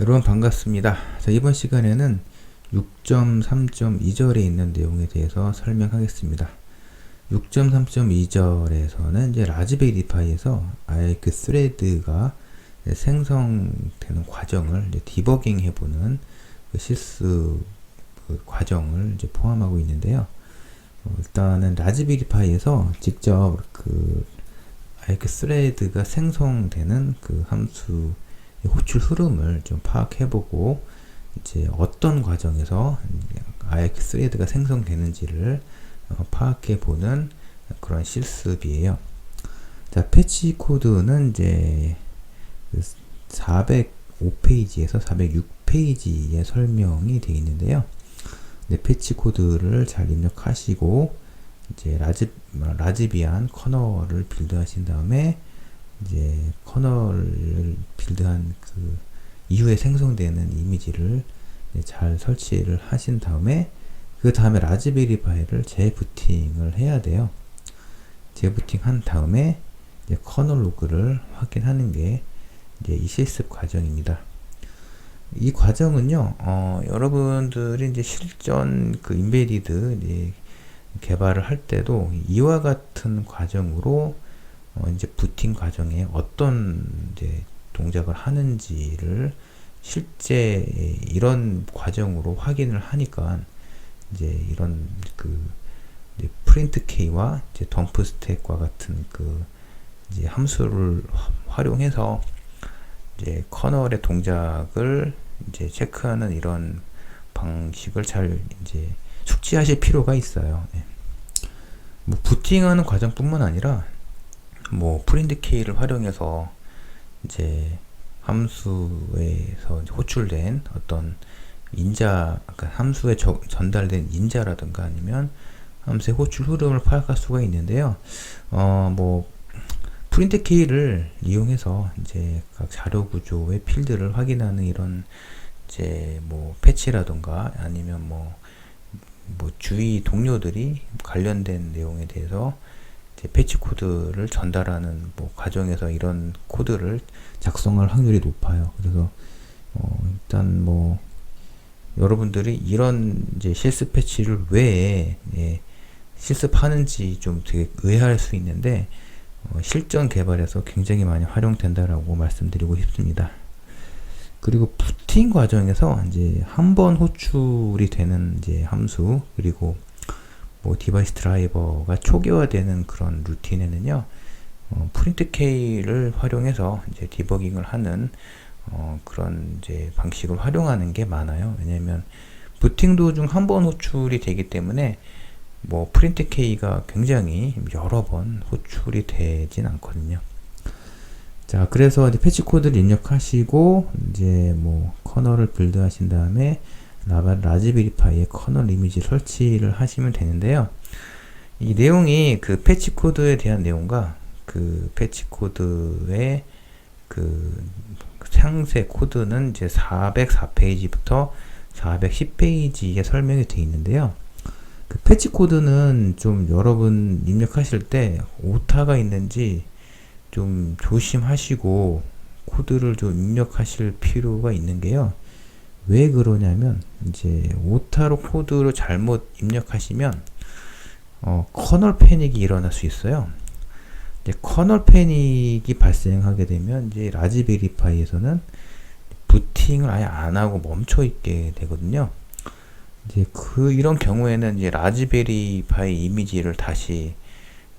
여러분 반갑습니다. 자, 이번 시간에는 6.3.2절에 있는 내용에 대해서 설명하겠습니다. 6.3.2절에서는 이제 라즈베리 파이에서 아예 그 스레드가 생성되는 과정을 디버깅 해보는 그 실수 그 과정을 이제 포함하고 있는데요. 어, 일단은 라즈베리 파이에서 직접 그 아예 그 스레드가 생성되는 그 함수 호출 흐름을 좀 파악해보고 이제 어떤 과정에서 아예 그 스레드가 생성되는지를 어, 파악해보는 그런 실습이에요. 자, 패치 코드는 이제 405페이지에서 406페이지에 설명이 되어 있는데요. 네, 패치 코드를 잘 입력하시고 이제 라즈 라즈비안 커널을 빌드하신 다음에 이제 커널을 빌드한 그 이후에 생성되는 이미지를 잘 설치를 하신 다음에 그 다음에 라즈베리 파이를 재부팅을 해야 돼요. 재부팅 한 다음에 커널 로그를 확인하는 게 이제 이 실습 과정입니다. 이 과정은요, 어, 여러분들이 이제 실전 그 인베디드 개발을 할 때도 이와 같은 과정으로 어, 이제 부팅 과정에 어떤 이제 동작을 하는지를 실제 이런 과정으로 확인을 하니까 이제 이런 그 이제 프린트 K와 이제 덤프 스택과 같은 그 이제 함수를 활용해서 이제 커널의 동작을 이제 체크하는 이런 방식을 잘 이제 숙지하실 필요가 있어요. 네. 뭐 부팅하는 과정뿐만 아니라 뭐 프린트 K를 활용해서 이제 함수에서 호출된 어떤 인자, 그러니까 함수에 저, 전달된 인자라든가 아니면 함수의 호출 흐름을 파악할 수가 있는데요. 어, 뭐, 프린트 키를 이용해서 이제 각 자료 구조의 필드를 확인하는 이런 이제 뭐 패치라든가 아니면 뭐, 뭐 주위 동료들이 관련된 내용에 대해서 패치 코드를 전달하는 뭐 과정에서 이런 코드를 작성할 확률이 높아요. 그래서 어 일단 뭐 여러분들이 이런 이제 실습 패치를 왜 예, 실습하는지 좀 되게 의아할 수 있는데 어 실전 개발에서 굉장히 많이 활용된다라고 말씀드리고 싶습니다. 그리고 부팅 과정에서 이제 한 번 호출이 되는 이제 함수 그리고 뭐 디바이스 드라이버가 초기화되는 그런 루틴에는요, 어, 프린트 K를 활용해서 이제 디버깅을 하는 어, 그런 이제 방식을 활용하는 게 많아요. 왜냐면 부팅 도중 한 번 호출이 되기 때문에 뭐 프린트 K가 굉장히 여러 번 호출이 되진 않거든요. 자, 그래서 이제 패치 코드를 입력하시고 이제 뭐 커널을 빌드하신 다음에 라즈베리 파이에 커널 이미지 설치를 하시면 되는데요. 이 내용이 그 패치 코드에 대한 내용과 그 패치 코드의 그 상세 코드는 이제 404페이지부터 410페이지에 설명이 되어 있는데요. 그 패치 코드는 좀 여러분 입력하실 때 오타가 있는지 좀 조심하시고 코드를 좀 입력하실 필요가 있는 게요. 왜 그러냐면 이제 오타로 코드를 잘못 입력하시면 어, 커널 패닉이 일어날 수 있어요. 이제 커널 패닉이 발생하게 되면 이제 라즈베리 파이에서는 부팅을 아예 안 하고 멈춰 있게 되거든요. 이제 그 이런 경우에는 이제 라즈베리 파이 이미지를 다시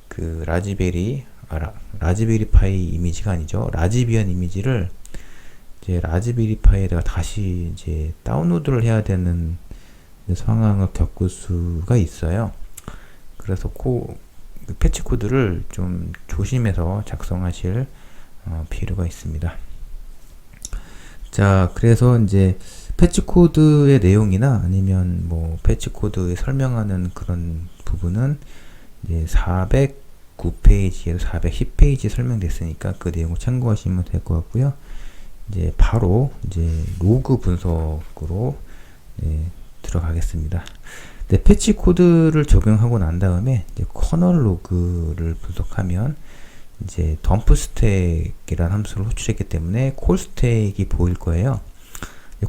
그 라즈베리 아, 라즈베리 파이 이미지가 아니죠. 라즈비안 이미지를 이제 라즈베리 파이에다가 다시 이제 다운로드를 해야 되는 상황을 겪을 수가 있어요. 그래서 코, 그 패치 코드를 좀 조심해서 작성하실 어, 필요가 있습니다. 자, 그래서 이제 패치 코드의 내용이나 아니면 뭐 패치 코드에 설명하는 그런 부분은 이제 409페이지에서 410페이지 설명됐으니까 그 내용을 참고하시면 될 것 같고요. 이제 바로 이제 로그 분석으로 네, 들어가겠습니다. 네, 패치 코드를 적용하고 난 다음에 이제 커널 로그를 분석하면 이제 덤프 스택이라는 함수를 호출했기 때문에 콜 스택이 보일 거예요.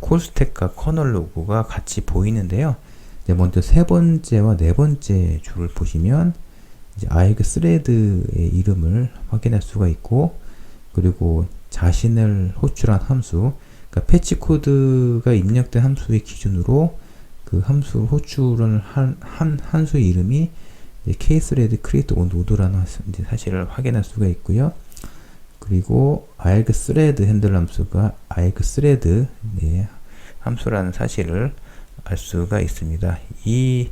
콜 스택과 커널 로그가 같이 보이는데요. 먼저 세 번째와 네 번째 줄을 보시면 이제 아이그 스레드의 이름을 확인할 수가 있고 그리고 자신을 호출한 함수 그러니까 패치 코드가 입력된 함수의 기준으로 그 함수를 호출을 한, 한 함수의 이름이 케이스레드 크리에이트 온 노드라는 사실을 확인할 수가 있고요. 그리고 알그 스레드 핸들 함수가 알그 스레드 네, 함수라는 사실을 알 수가 있습니다. 이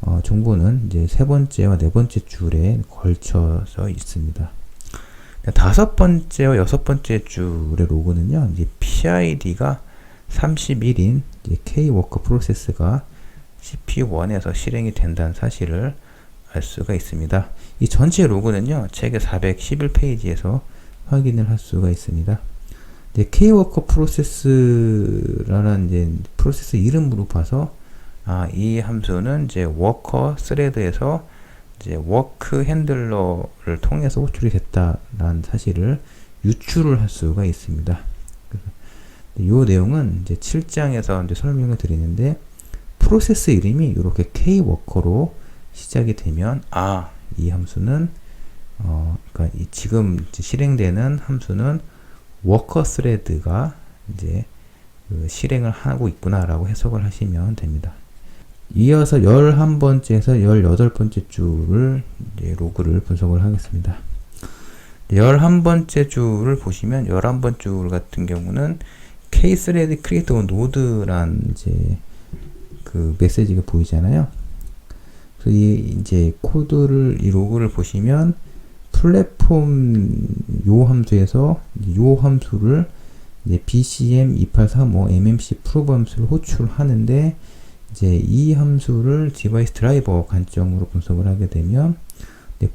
어, 정보는 이제 세 번째와 네 번째 줄에 걸쳐서 있습니다. 다섯 번째와 여섯 번째 줄의 로그는요, 이제 PID가 31인 K-워커 프로세스가 CPU1에서 실행이 된다는 사실을 알 수가 있습니다. 이 전체 로그는요, 책의 411페이지에서 확인을 할 수가 있습니다. K-워커 프로세스라는 이제 프로세스 이름으로 봐서 아, 이 함수는 이제 워커 스레드에서 이제 워크 핸들러를 통해서 호출이 됐다라는 사실을 유출을 할 수가 있습니다. 이 내용은 이제 7장에서 이제 설명을 드리는데 프로세스 이름이 이렇게 k 워커로 시작이 되면 아, 이 함수는 어, 그러니까 이 지금 실행되는 함수는 워커 스레드가 이제 그 실행을 하고 있구나라고 해석을 하시면 됩니다. 이어서 11번째에서 18번째 줄을 로그를 분석을 하겠습니다. 11번째 줄을 보시면 11번 줄 같은 경우는 케이스레드 크리에이터 노드란 이제 그 메시지가 보이잖아요. 그래서 이 이제 코드를 이 로그를 보시면 플랫폼 요 함수에서 요 함수를 이제 BCM 2835 MMC 프로브 함수를 호출하는데 이제 이 함수를 디바이스 드라이버 관점으로 분석을 하게 되면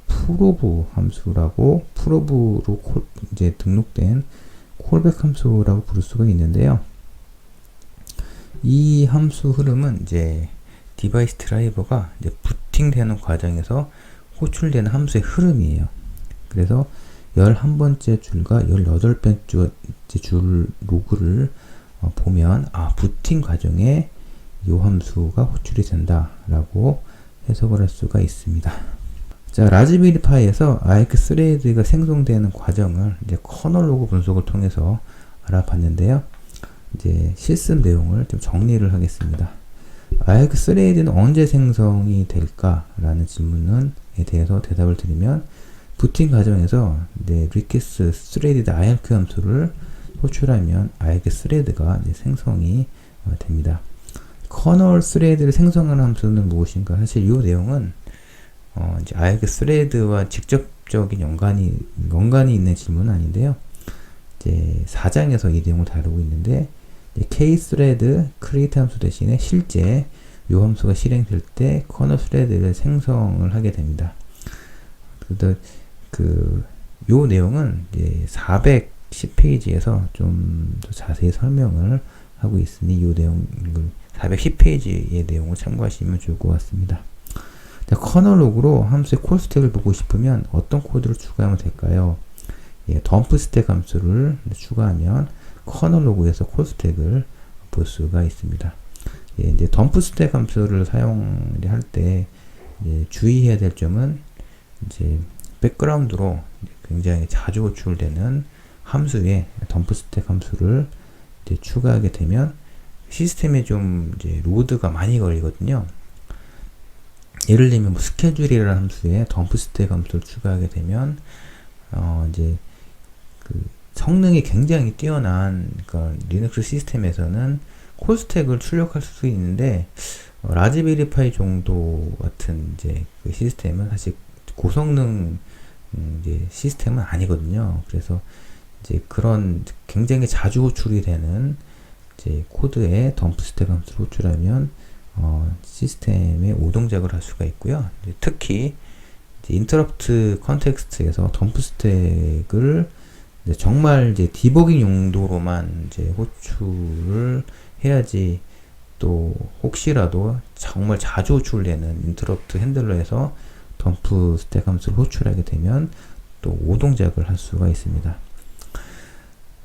프로브 함수라고 프로브로 콜, 이제 등록된 콜백 함수라고 부를 수가 있는데요. 이 함수 흐름은 이제 디바이스 드라이버가 이제 부팅되는 과정에서 호출되는 함수의 흐름이에요. 그래서 11번째 줄과 18번째 줄 로그를 어, 보면 아 부팅 과정에 이 함수가 호출이 된다라고 해석을 할 수가 있습니다. 자, 라즈베리 파이에서 아이크 스레드가 생성되는 과정을 이제 커널 로그 분석을 통해서 알아봤는데요. 이제 실습 내용을 좀 정리를 하겠습니다. 아이크 스레드는 언제 생성이 될까라는 질문에 대해서 대답을 드리면 부팅 과정에서 네, 리퀘스트 스레디드 IRQ 함수를 호출하면 아이크 스레드가 생성이 어, 됩니다. 커널 스레드를 생성하는 함수는 무엇인가? 사실 이 내용은 어, 이제 아예 그 스레드와 직접적인 연관이 연관이 있는 질문은 아닌데요. 이제 4장에서 이 내용을 다루고 있는데 K 스레드 크리에이트 함수 대신에 실제 이 함수가 실행될 때 커널 스레드를 생성을 하게 됩니다. 그래서 그요 내용은 이제 410페이지에서 좀 더 자세히 설명을 하고 있으니 이 내용을 410페이지의 내용을 참고하시면 좋을 것 같습니다. 자, 커널로그로 함수의 콜 스택을 보고 싶으면 어떤 코드를 추가하면 될까요? 예, 덤프 스택 함수를 추가하면 커널로그에서 콜 스택을 볼 수가 있습니다. 예, 이제 덤프 스택 함수를 사용할 때 주의해야 될 점은 이제 백그라운드로 굉장히 자주 호출되는 함수에 덤프 스택 함수를 추가하게 되면 시스템에 좀 이제 로드가 많이 걸리거든요. 예를 들면 뭐 스케줄이라는 함수에 덤프 스택 함수를 추가하게 되면 어 이제 그 성능이 굉장히 뛰어난 그러니까 리눅스 시스템에서는 콜 스택을 출력할 수 있는데 어, 라즈베리 파이 정도 같은 이제 그 시스템은 사실 고성능 음, 이제 시스템은 아니거든요. 그래서 이제 그런 굉장히 자주 호출이 되는 이제 코드에 덤프 스택 함수를 호출하면 어, 시스템에 오동작을 할 수가 있고요. 특히 인터럽트 컨텍스트에서 덤프 스택을 정말 이제 디버깅 용도로만 이제 호출을 해야지 또 혹시라도 정말 자주 호출되는 인터럽트 핸들러에서 덤프 스택 함수를 호출하게 되면 또 오동작을 할 수가 있습니다.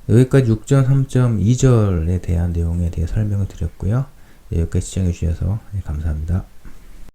여기까지 6.3.2절에 대한 내용에 대해 설명을 드렸고요. 네, 여기까지 시청해 주셔서 감사합니다.